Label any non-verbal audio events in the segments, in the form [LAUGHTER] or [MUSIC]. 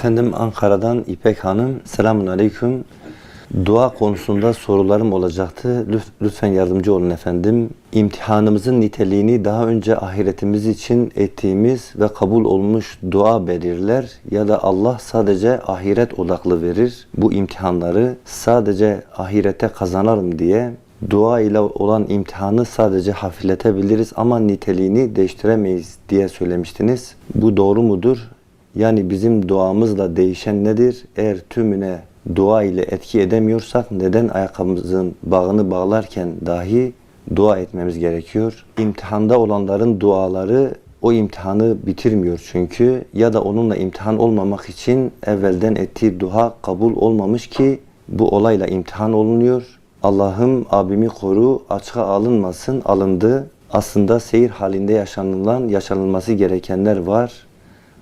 Efendim Ankara'dan İpek Hanım. Selamun Aleyküm. Dua konusunda sorularım olacaktı. Lüt- Lütfen yardımcı olun efendim. İmtihanımızın niteliğini daha önce ahiretimiz için ettiğimiz ve kabul olmuş dua belirler ya da Allah sadece ahiret odaklı verir. Bu imtihanları sadece ahirete kazanalım diye dua ile olan imtihanı sadece hafifletebiliriz ama niteliğini değiştiremeyiz diye söylemiştiniz. Bu doğru mudur? Yani bizim duamızla değişen nedir? Eğer tümüne dua ile etki edemiyorsak neden ayakkabımızın bağını bağlarken dahi dua etmemiz gerekiyor? İmtihanda olanların duaları o imtihanı bitirmiyor çünkü ya da onunla imtihan olmamak için evvelden ettiği dua kabul olmamış ki bu olayla imtihan olunuyor. Allah'ım abimi koru, açığa alınmasın, alındı. Aslında seyir halinde yaşanılan, yaşanılması gerekenler var.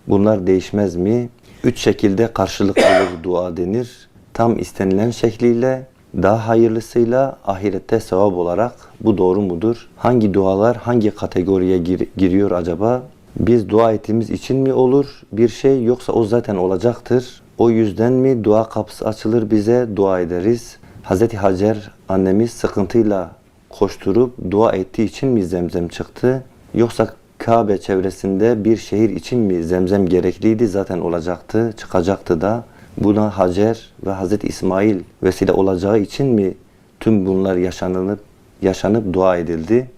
Bunlar değişmez mi? Üç şekilde karşılık olur dua denir. Tam istenilen şekliyle, daha hayırlısıyla ahirette sevap olarak bu doğru mudur? Hangi dualar hangi kategoriye gir- giriyor acaba? Biz dua ettiğimiz için mi olur bir şey yoksa o zaten olacaktır? O yüzden mi dua kapısı açılır bize dua ederiz? Hazreti Hacer annemiz sıkıntıyla koşturup dua ettiği için mi zemzem çıktı? Yoksa Kabe çevresinde bir şehir için mi zemzem gerekliydi? Zaten olacaktı, çıkacaktı da. Buna Hacer ve Hazreti İsmail vesile olacağı için mi tüm bunlar yaşanıp yaşanıp dua edildi?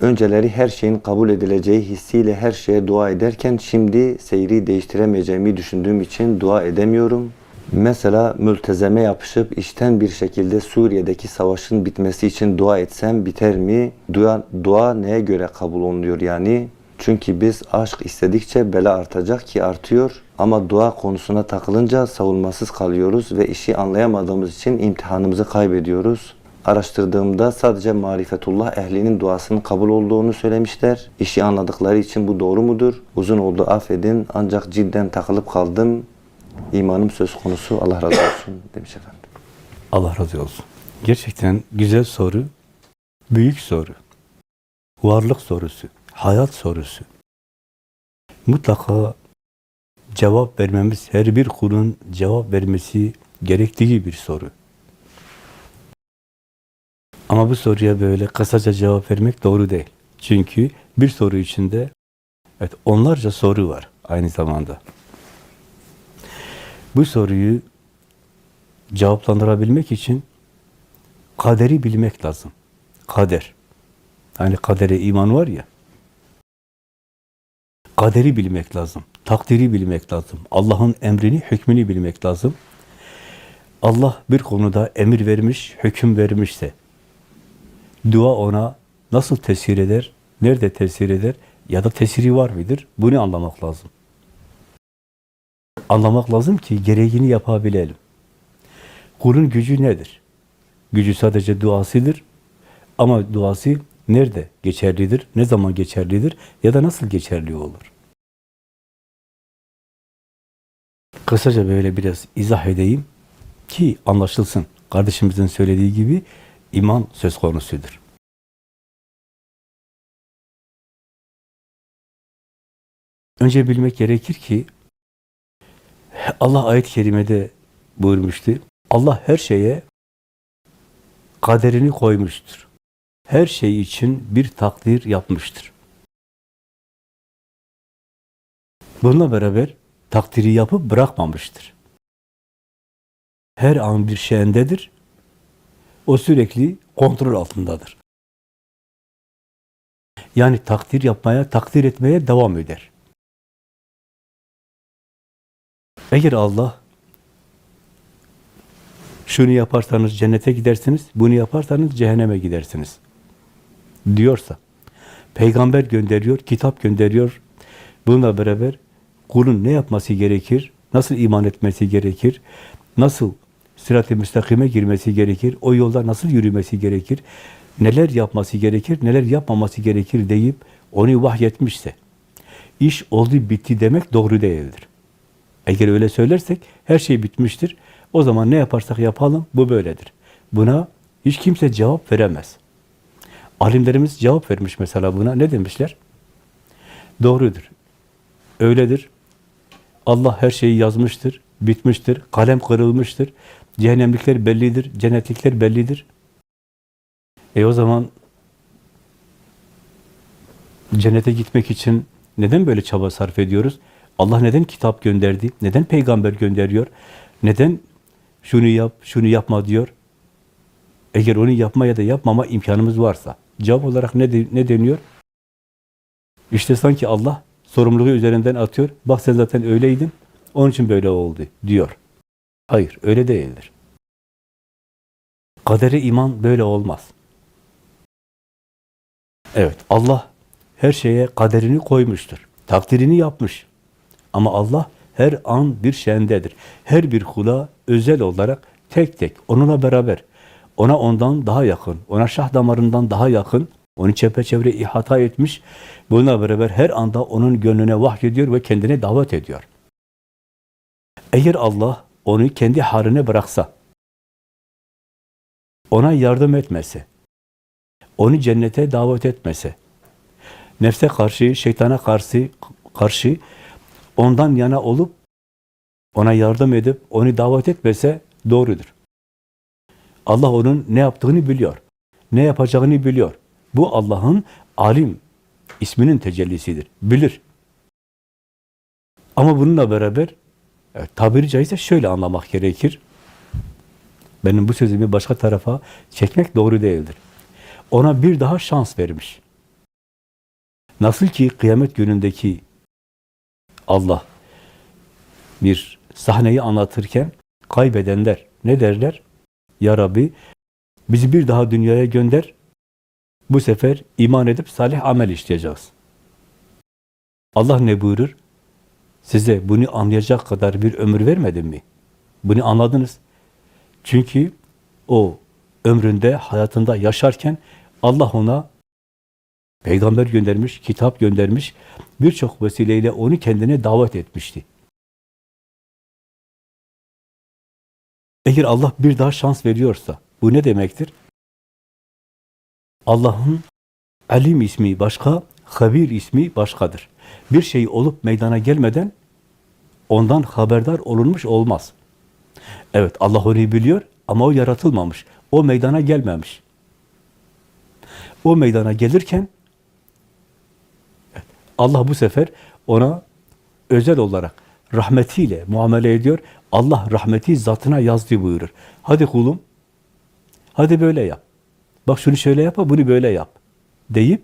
Önceleri her şeyin kabul edileceği hissiyle her şeye dua ederken şimdi seyri değiştiremeyeceğimi düşündüğüm için dua edemiyorum. Mesela mültezeme yapışıp işten bir şekilde Suriye'deki savaşın bitmesi için dua etsem biter mi? Dua, dua neye göre kabul olunuyor yani? Çünkü biz aşk istedikçe bela artacak ki artıyor. Ama dua konusuna takılınca savunmasız kalıyoruz ve işi anlayamadığımız için imtihanımızı kaybediyoruz. Araştırdığımda sadece marifetullah ehlinin duasının kabul olduğunu söylemişler. İşi anladıkları için bu doğru mudur? Uzun oldu affedin ancak cidden takılıp kaldım. İmanım söz konusu Allah razı olsun [CLEARS THROAT] demiş efendim. Allah razı olsun. Gerçekten güzel soru, büyük soru. Varlık sorusu, hayat sorusu. Mutlaka cevap vermemiz, her bir kulun cevap vermesi gerektiği bir soru. Ama bu soruya böyle kısaca cevap vermek doğru değil. Çünkü bir soru içinde evet onlarca soru var aynı zamanda. Bu soruyu cevaplandırabilmek için kaderi bilmek lazım. Kader. Hani kadere iman var ya. Kaderi bilmek lazım. Takdiri bilmek lazım. Allah'ın emrini, hükmünü bilmek lazım. Allah bir konuda emir vermiş, hüküm vermişse dua ona nasıl tesir eder, nerede tesir eder ya da tesiri var mıdır? Bunu anlamak lazım. Anlamak lazım ki gereğini yapabilelim. Kulun gücü nedir? Gücü sadece duasıdır. Ama duası nerede geçerlidir? Ne zaman geçerlidir? Ya da nasıl geçerli olur? Kısaca böyle biraz izah edeyim ki anlaşılsın. Kardeşimizin söylediği gibi iman söz konusudur. Önce bilmek gerekir ki Allah ayet-i kerimede buyurmuştu. Allah her şeye kaderini koymuştur. Her şey için bir takdir yapmıştır. Bununla beraber takdiri yapıp bırakmamıştır. Her an bir şeyindedir. O sürekli kontrol altındadır. Yani takdir yapmaya, takdir etmeye devam eder. Eğer Allah şunu yaparsanız cennete gidersiniz, bunu yaparsanız cehenneme gidersiniz diyorsa, peygamber gönderiyor, kitap gönderiyor. Bununla beraber kulun ne yapması gerekir, nasıl iman etmesi gerekir, nasıl sırat-ı müstakime girmesi gerekir, o yolda nasıl yürümesi gerekir, neler yapması gerekir, neler yapmaması gerekir deyip onu vahyetmişse, iş oldu bitti demek doğru değildir. Eğer öyle söylersek her şey bitmiştir. O zaman ne yaparsak yapalım bu böyledir. Buna hiç kimse cevap veremez. Alimlerimiz cevap vermiş mesela buna. Ne demişler? Doğrudur. Öyledir. Allah her şeyi yazmıştır, bitmiştir, kalem kırılmıştır. Cehennemlikler bellidir, cennetlikler bellidir. E o zaman cennete gitmek için neden böyle çaba sarf ediyoruz? Allah neden kitap gönderdi? Neden peygamber gönderiyor? Neden şunu yap, şunu yapma diyor? Eğer onu yapma ya da yapmama imkanımız varsa, cevap olarak ne, de- ne deniyor? İşte sanki Allah sorumluluğu üzerinden atıyor. Bak sen zaten öyleydin, onun için böyle oldu diyor. Hayır, öyle değildir. Kadere iman böyle olmaz. Evet, Allah her şeye kaderini koymuştur. Takdirini yapmış. Ama Allah her an bir şendedir. Her bir kula özel olarak tek tek onunla beraber ona ondan daha yakın, ona şah damarından daha yakın, onu çepeçevre ihata etmiş. Bununla beraber her anda onun gönlüne vahyediyor ve kendine davet ediyor. Eğer Allah onu kendi haline bıraksa, ona yardım etmese, onu cennete davet etmese, nefse karşı, şeytana karşı, karşı ondan yana olup ona yardım edip onu davet etmese doğrudur. Allah onun ne yaptığını biliyor. Ne yapacağını biliyor. Bu Allah'ın alim isminin tecellisidir. Bilir. Ama bununla beraber evet, tabiri caizse şöyle anlamak gerekir. Benim bu sözümü başka tarafa çekmek doğru değildir. Ona bir daha şans vermiş. Nasıl ki kıyamet günündeki Allah bir sahneyi anlatırken kaybedenler ne derler? Ya Rabbi bizi bir daha dünyaya gönder. Bu sefer iman edip salih amel işleyeceğiz. Allah ne buyurur? Size bunu anlayacak kadar bir ömür vermedim mi? Bunu anladınız. Çünkü o ömründe, hayatında yaşarken Allah ona peygamber göndermiş, kitap göndermiş, birçok vesileyle onu kendine davet etmişti. Eğer Allah bir daha şans veriyorsa, bu ne demektir? Allah'ın alim ismi başka, habir ismi başkadır. Bir şey olup meydana gelmeden ondan haberdar olunmuş olmaz. Evet Allah onu biliyor ama o yaratılmamış. O meydana gelmemiş. O meydana gelirken Allah bu sefer ona özel olarak rahmetiyle muamele ediyor. Allah rahmeti zatına yazdı buyurur. Hadi kulum, hadi böyle yap. Bak şunu şöyle yap, bunu böyle yap. Deyip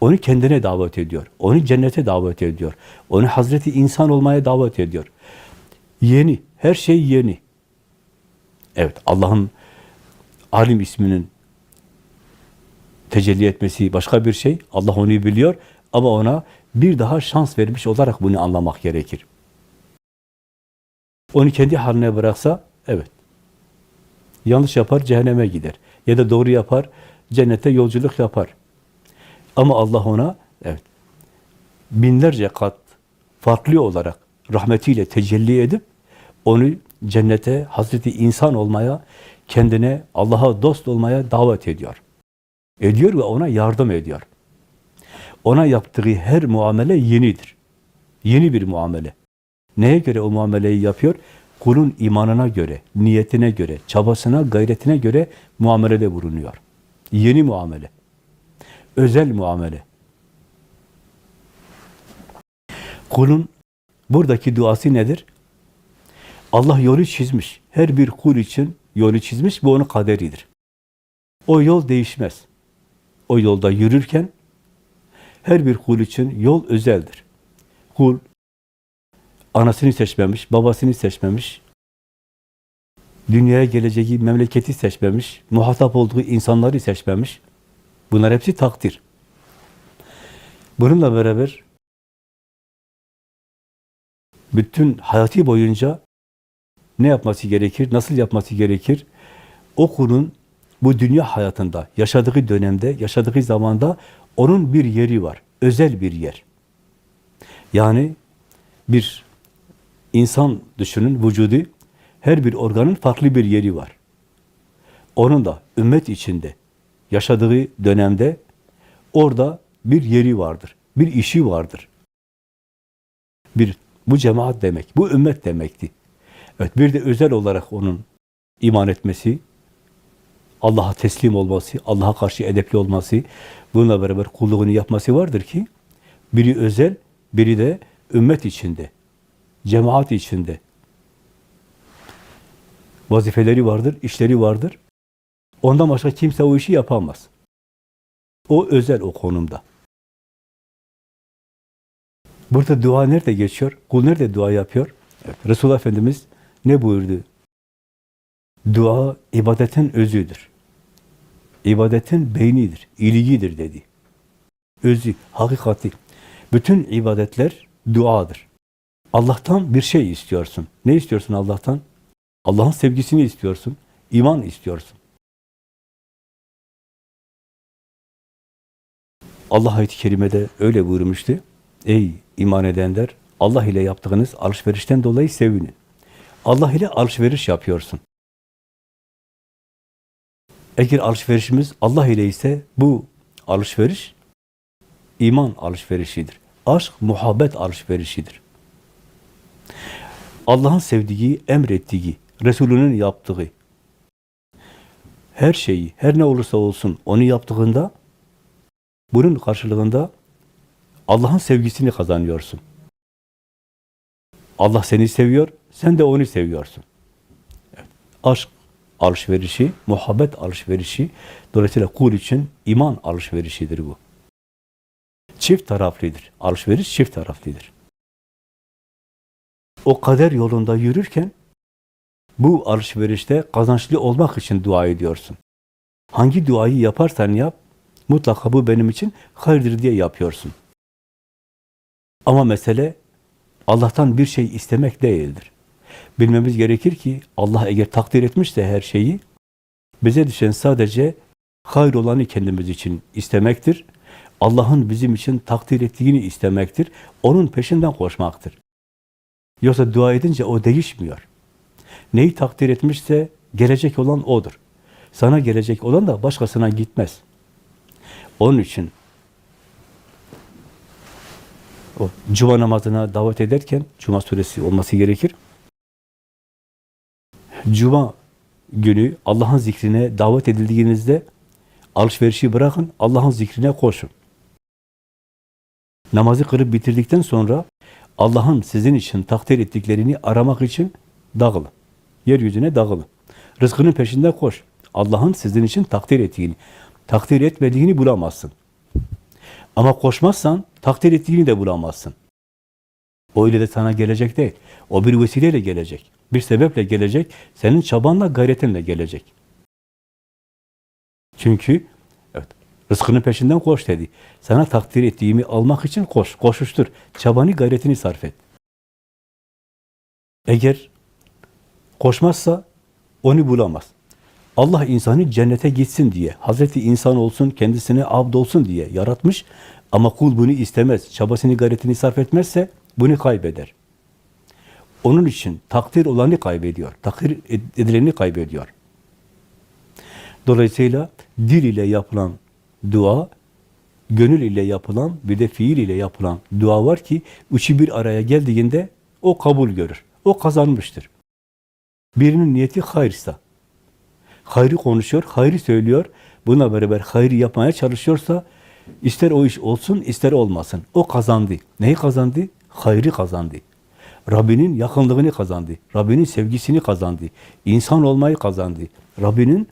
onu kendine davet ediyor. Onu cennete davet ediyor. Onu Hazreti insan olmaya davet ediyor. Yeni, her şey yeni. Evet, Allah'ın alim isminin tecelli etmesi başka bir şey. Allah onu biliyor ama ona bir daha şans vermiş olarak bunu anlamak gerekir. Onu kendi haline bıraksa, evet. Yanlış yapar, cehenneme gider. Ya da doğru yapar, cennete yolculuk yapar. Ama Allah ona, evet, binlerce kat farklı olarak rahmetiyle tecelli edip, onu cennete, Hazreti insan olmaya, kendine, Allah'a dost olmaya davet ediyor. Ediyor ve ona yardım ediyor. Ona yaptığı her muamele yenidir. Yeni bir muamele. Neye göre o muameleyi yapıyor? Kulun imanına göre, niyetine göre, çabasına, gayretine göre muamelede bulunuyor. Yeni muamele. Özel muamele. Kulun buradaki duası nedir? Allah yolu çizmiş. Her bir kul için yolu çizmiş. Bu onun kaderidir. O yol değişmez. O yolda yürürken her bir kul için yol özeldir. Kul anasını seçmemiş, babasını seçmemiş, dünyaya geleceği memleketi seçmemiş, muhatap olduğu insanları seçmemiş. Bunlar hepsi takdir. Bununla beraber bütün hayatı boyunca ne yapması gerekir, nasıl yapması gerekir? O bu dünya hayatında, yaşadığı dönemde, yaşadığı zamanda onun bir yeri var, özel bir yer. Yani bir insan düşünün, vücudu, her bir organın farklı bir yeri var. Onun da ümmet içinde, yaşadığı dönemde orada bir yeri vardır, bir işi vardır. Bir Bu cemaat demek, bu ümmet demekti. Evet, bir de özel olarak onun iman etmesi, Allah'a teslim olması, Allah'a karşı edepli olması, bununla beraber kulluğunu yapması vardır ki, biri özel, biri de ümmet içinde, cemaat içinde. Vazifeleri vardır, işleri vardır. Ondan başka kimse o işi yapamaz. O özel o konumda. Burada dua nerede geçiyor? Kul nerede dua yapıyor? Evet, Resulullah Efendimiz ne buyurdu? Dua ibadetin özüdür. İbadetin beynidir, iliğidir dedi. Özü, hakikati. Bütün ibadetler duadır. Allah'tan bir şey istiyorsun. Ne istiyorsun Allah'tan? Allah'ın sevgisini istiyorsun. iman istiyorsun. Allah ayet-i kerimede öyle buyurmuştu. Ey iman edenler, Allah ile yaptığınız alışverişten dolayı sevinin. Allah ile alışveriş yapıyorsun. Eğer alışverişimiz Allah ile ise bu alışveriş iman alışverişidir. Aşk, muhabbet alışverişidir. Allah'ın sevdiği, emrettiği, Resulünün yaptığı her şeyi, her ne olursa olsun onu yaptığında bunun karşılığında Allah'ın sevgisini kazanıyorsun. Allah seni seviyor, sen de onu seviyorsun. Evet. Aşk alışverişi, muhabbet alışverişi, dolayısıyla kul için iman alışverişidir bu. Çift taraflıdır. Alışveriş çift taraflıdır. O kader yolunda yürürken bu alışverişte kazançlı olmak için dua ediyorsun. Hangi duayı yaparsan yap, mutlaka bu benim için hayırdır diye yapıyorsun. Ama mesele Allah'tan bir şey istemek değildir. Bilmemiz gerekir ki Allah eğer takdir etmişse her şeyi, bize düşen sadece hayır olanı kendimiz için istemektir. Allah'ın bizim için takdir ettiğini istemektir. Onun peşinden koşmaktır. Yoksa dua edince o değişmiyor. Neyi takdir etmişse gelecek olan odur. Sana gelecek olan da başkasına gitmez. Onun için o cuma namazına davet ederken cuma suresi olması gerekir. Cuma günü Allah'ın zikrine davet edildiğinizde alışverişi bırakın, Allah'ın zikrine koşun. Namazı kırıp bitirdikten sonra Allah'ın sizin için takdir ettiklerini aramak için dağılın. Yeryüzüne dağılın. Rızkının peşinde koş. Allah'ın sizin için takdir ettiğini, takdir etmediğini bulamazsın. Ama koşmazsan takdir ettiğini de bulamazsın. O ile de sana gelecek değil. O bir vesileyle gelecek. Bir sebeple gelecek. Senin çabanla, gayretinle gelecek. Çünkü rızkının peşinden koş dedi. Sana takdir ettiğimi almak için koş, koşuştur. Çabanı, gayretini sarf et. Eğer koşmazsa onu bulamaz. Allah insanı cennete gitsin diye, Hazreti insan olsun, kendisine abd olsun diye yaratmış. Ama kul bunu istemez, çabasını, gayretini sarf etmezse bunu kaybeder. Onun için takdir olanı kaybediyor, takdir edileni kaybediyor. Dolayısıyla dil ile yapılan dua, gönül ile yapılan, bir de fiil ile yapılan dua var ki, üçü bir araya geldiğinde o kabul görür, o kazanmıştır. Birinin niyeti hayırsa, hayrı konuşuyor, hayrı söylüyor, buna beraber hayrı yapmaya çalışıyorsa, ister o iş olsun, ister olmasın. O kazandı. Neyi kazandı? Hayrı kazandı. Rabbinin yakınlığını kazandı. Rabbinin sevgisini kazandı. İnsan olmayı kazandı. Rabbinin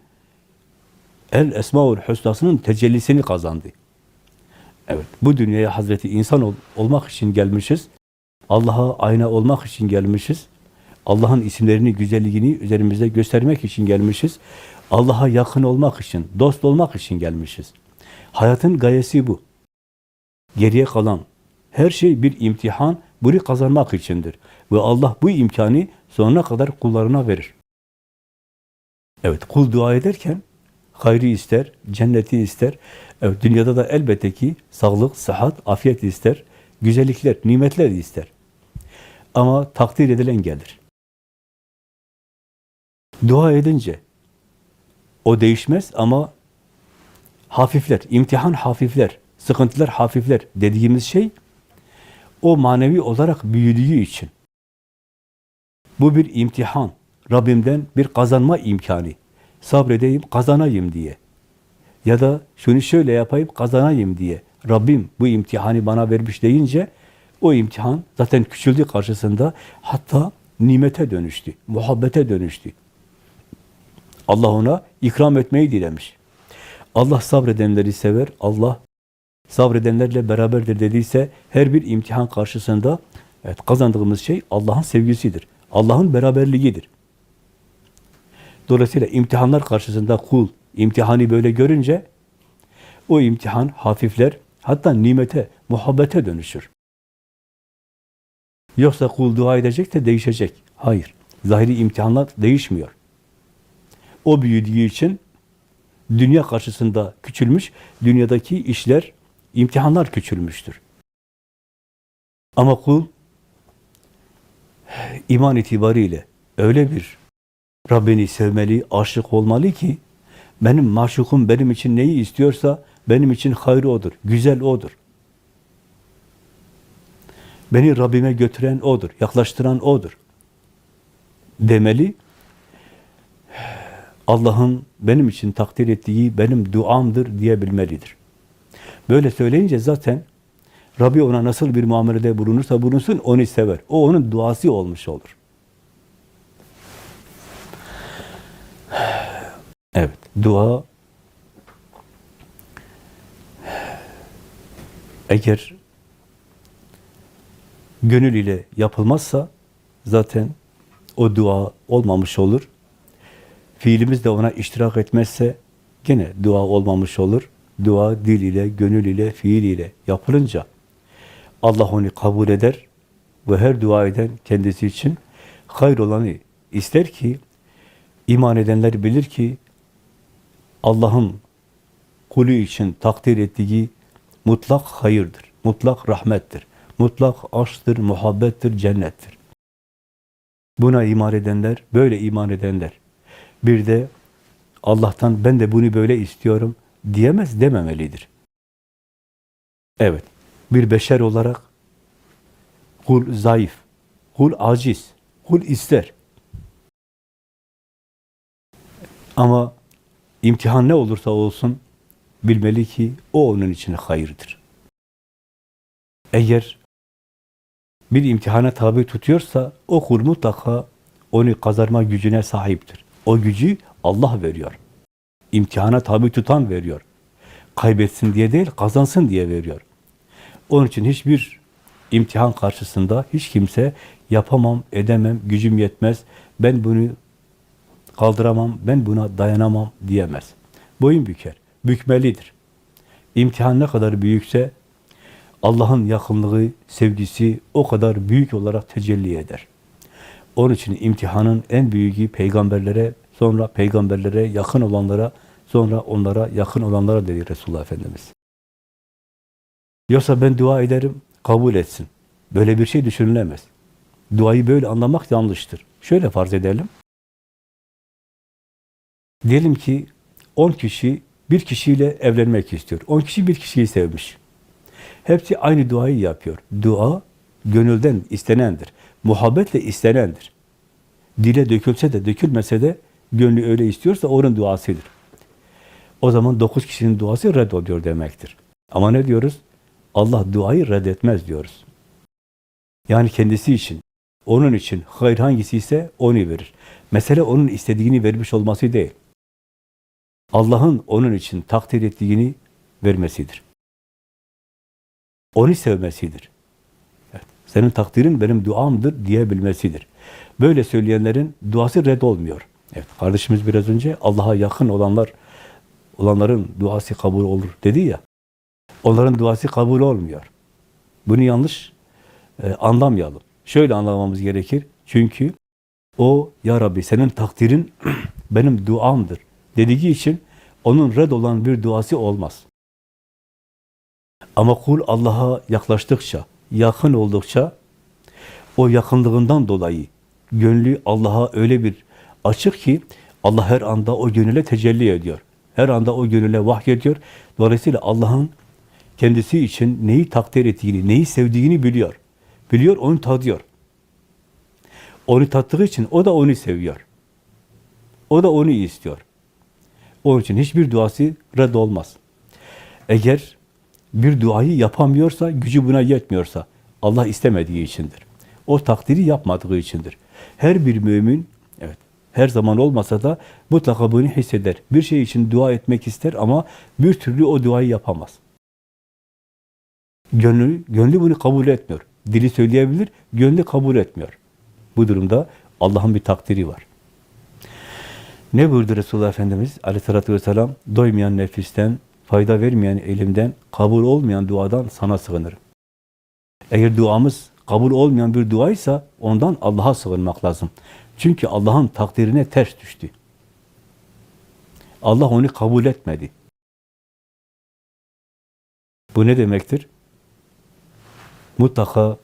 El Esmaül Hüsna'sının tecellisini kazandı. Evet, bu dünyaya Hazreti insan ol, olmak için gelmişiz. Allah'a ayna olmak için gelmişiz. Allah'ın isimlerini, güzelliğini üzerimizde göstermek için gelmişiz. Allah'a yakın olmak için, dost olmak için gelmişiz. Hayatın gayesi bu. Geriye kalan her şey bir imtihan, bunu kazanmak içindir. Ve Allah bu imkanı sonuna kadar kullarına verir. Evet, kul dua ederken hayrı ister, cenneti ister. Evet, dünyada da elbette ki sağlık, sıhhat, afiyet ister. Güzellikler, nimetler ister. Ama takdir edilen gelir. Dua edince o değişmez ama hafifler, imtihan hafifler, sıkıntılar hafifler dediğimiz şey o manevi olarak büyüdüğü için. Bu bir imtihan. Rabbimden bir kazanma imkanı. Sabredeyim, kazanayım diye. Ya da şunu şöyle yapayım, kazanayım diye. Rabbim bu imtihanı bana vermiş deyince o imtihan zaten küçüldü karşısında. Hatta nimete dönüştü, muhabbete dönüştü. Allah ona ikram etmeyi dilemiş. Allah sabredenleri sever. Allah sabredenlerle beraberdir dediyse her bir imtihan karşısında evet, kazandığımız şey Allah'ın sevgisidir. Allah'ın beraberliğidir. Dolayısıyla imtihanlar karşısında kul imtihanı böyle görünce o imtihan hafifler, hatta nimete, muhabbete dönüşür. Yoksa kul dua edecek de değişecek. Hayır. Zahiri imtihanlar değişmiyor. O büyüdüğü için dünya karşısında küçülmüş, dünyadaki işler, imtihanlar küçülmüştür. Ama kul iman itibariyle öyle bir Rabbini sevmeli, aşık olmalı ki benim maşukum benim için neyi istiyorsa benim için hayrı odur, güzel odur. Beni Rabbime götüren odur, yaklaştıran odur. Demeli. Allah'ın benim için takdir ettiği benim duamdır diyebilmelidir. Böyle söyleyince zaten Rabbi ona nasıl bir muamelede bulunursa bulunsun onu sever. O onun duası olmuş olur. Evet, dua eğer gönül ile yapılmazsa zaten o dua olmamış olur. Fiilimiz de ona iştirak etmezse gene dua olmamış olur. Dua dil ile, gönül ile, fiil ile yapılınca Allah onu kabul eder ve her dua eden kendisi için hayır olanı ister ki iman edenler bilir ki Allah'ın kulü için takdir ettiği mutlak hayırdır, mutlak rahmettir, mutlak aşktır, muhabbettir, cennettir. Buna iman edenler, böyle iman edenler. Bir de Allah'tan ben de bunu böyle istiyorum diyemez dememelidir. Evet, bir beşer olarak kul zayıf, kul aciz, kul ister. Ama imtihan ne olursa olsun bilmeli ki o onun için hayırdır. Eğer bir imtihana tabi tutuyorsa o kul mutlaka onu kazanma gücüne sahiptir. O gücü Allah veriyor. İmtihana tabi tutan veriyor. Kaybetsin diye değil, kazansın diye veriyor. Onun için hiçbir imtihan karşısında hiç kimse yapamam, edemem, gücüm yetmez, ben bunu kaldıramam, ben buna dayanamam diyemez. Boyun büker, bükmelidir. İmtihan ne kadar büyükse Allah'ın yakınlığı, sevgisi o kadar büyük olarak tecelli eder. Onun için imtihanın en büyüğü peygamberlere, sonra peygamberlere yakın olanlara, sonra onlara yakın olanlara dedi Resulullah Efendimiz. Yoksa ben dua ederim, kabul etsin. Böyle bir şey düşünülemez. Duayı böyle anlamak yanlıştır. Şöyle farz edelim. Diyelim ki 10 kişi bir kişiyle evlenmek istiyor. 10 kişi bir kişiyi sevmiş. Hepsi aynı duayı yapıyor. Dua gönülden istenendir. Muhabbetle istenendir. Dile dökülse de dökülmese de gönlü öyle istiyorsa onun duasıdır. O zaman dokuz kişinin duası reddoluyor demektir. Ama ne diyoruz? Allah duayı reddetmez diyoruz. Yani kendisi için, onun için hayır hangisi ise onu verir. Mesele onun istediğini vermiş olması değil. Allah'ın onun için takdir ettiğini vermesidir. Onu sevmesidir. Evet, senin takdirin benim duamdır diyebilmesidir. Böyle söyleyenlerin duası red olmuyor. Evet, kardeşimiz biraz önce Allah'a yakın olanlar olanların duası kabul olur dedi ya. Onların duası kabul olmuyor. Bunu yanlış e, anlamayalım. Şöyle anlamamız gerekir. Çünkü o ya Rabbi senin takdirin [CLEARS THROAT] benim duamdır dediği için onun red olan bir duası olmaz. Ama kul Allah'a yaklaştıkça, yakın oldukça o yakınlığından dolayı gönlü Allah'a öyle bir açık ki Allah her anda o gönüle tecelli ediyor. Her anda o gönüle vahyediyor. Dolayısıyla Allah'ın kendisi için neyi takdir ettiğini, neyi sevdiğini biliyor. Biliyor, onu tadıyor. Onu tattığı için o da onu seviyor. O da onu istiyor. Onun için hiçbir duası red olmaz. Eğer bir duayı yapamıyorsa, gücü buna yetmiyorsa, Allah istemediği içindir. O takdiri yapmadığı içindir. Her bir mümin, evet, her zaman olmasa da mutlaka bunu hisseder. Bir şey için dua etmek ister ama bir türlü o duayı yapamaz. Gönlü, gönlü bunu kabul etmiyor. Dili söyleyebilir, gönlü kabul etmiyor. Bu durumda Allah'ın bir takdiri var. Ne buyurdu Resulullah Efendimiz aleyhissalatü vesselam? Doymayan nefisten, fayda vermeyen elimden, kabul olmayan duadan sana sığınırım. Eğer duamız kabul olmayan bir duaysa ondan Allah'a sığınmak lazım. Çünkü Allah'ın takdirine ters düştü. Allah onu kabul etmedi. Bu ne demektir? Mutlaka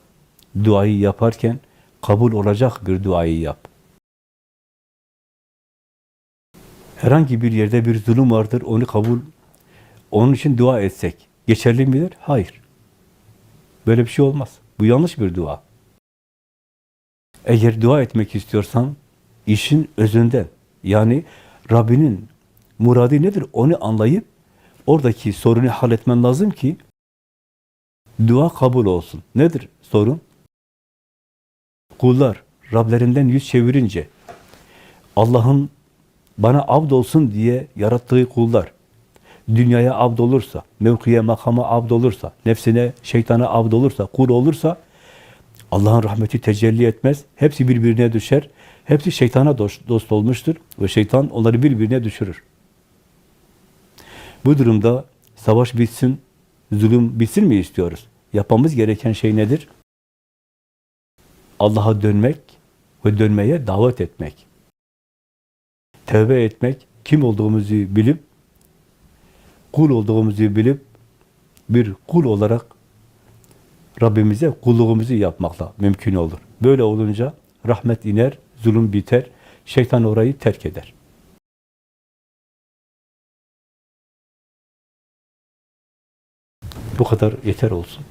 duayı yaparken kabul olacak bir duayı yap. Herhangi bir yerde bir zulüm vardır, onu kabul, onun için dua etsek geçerli midir? Hayır. Böyle bir şey olmaz. Bu yanlış bir dua. Eğer dua etmek istiyorsan işin özünden, yani Rabbinin muradı nedir onu anlayıp oradaki sorunu halletmen lazım ki dua kabul olsun. Nedir sorun? Kullar Rablerinden yüz çevirince Allah'ın bana abd olsun diye yarattığı kullar dünyaya abd olursa, mevkiye, makama abd olursa, nefsine, şeytana abd olursa, kul olursa Allah'ın rahmeti tecelli etmez. Hepsi birbirine düşer. Hepsi şeytana dost, dost olmuştur ve şeytan onları birbirine düşürür. Bu durumda savaş bitsin, zulüm bitsin mi istiyoruz? Yapmamız gereken şey nedir? Allah'a dönmek ve dönmeye davet etmek. Tevbe etmek, kim olduğumuzu bilip, kul olduğumuzu bilip, bir kul olarak Rabbimize kulluğumuzu yapmakla mümkün olur. Böyle olunca rahmet iner, zulüm biter, şeytan orayı terk eder. Bu kadar yeter olsun.